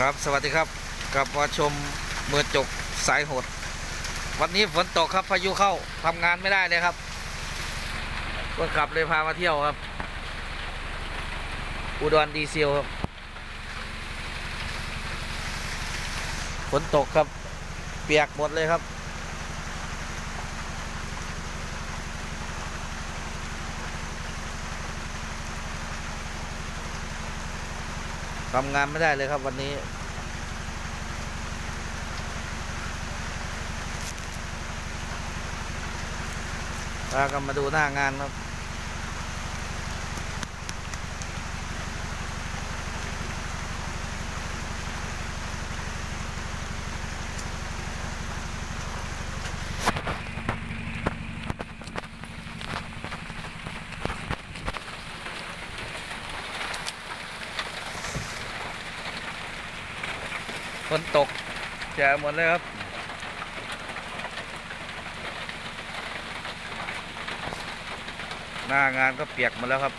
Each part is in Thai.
ครับสวัสดีครับกลับมาชมเมือจกสายโหด วันนี้ฝนตกครับพายุเข้าทำงานไม่ได้เลยครับก็ขับเลยพามาเที่ยวครับ อุดรดีเซลครับฝนตกครับ เปียกหมดเลยครับ ทำงานไม่ได้เลยครับวันนี้ พากันมาดูหน้างานครับ ฝนตกแฉะหมดเลยครับ หน้างานก็เปียกหมดแล้วครับ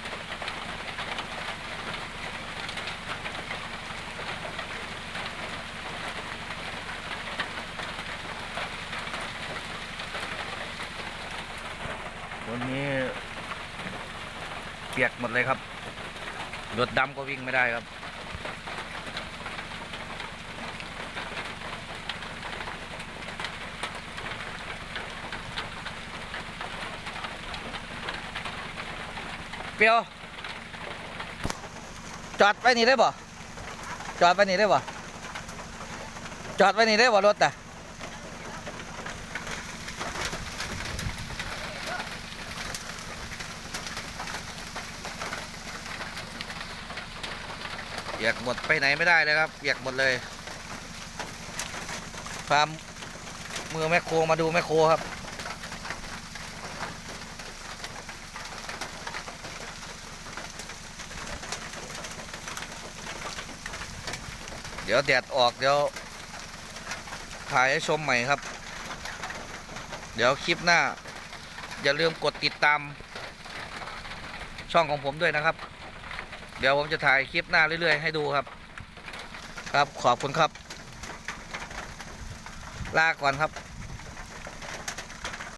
วันนี้เปียกหมดเลยครับรถดำก็วิ่งไม่ได้ครับ เปียว จอดไปนี่ได้บ่จอดไปนี่ได้บ่จอดไปนี่ได้บ่รถอ่เปียกหมดไปไหนไม่ได้เลยครับเปียกหมดเลยพามมือแม่โคมาดูแม่โคครับ เดี๋ยวแดดออกเดี๋ยวถ่ายให้ชมใหม่ครับ เดี๋ยวคลิปหน้า อย่าลืมกดติดตาม ช่องของผมด้วยนะครับ เดี๋ยวผมจะถ่ายคลิปหน้าเรื่อย ๆ ให้ดูครับ ครับขอบคุณครับ ลาก่อนครับ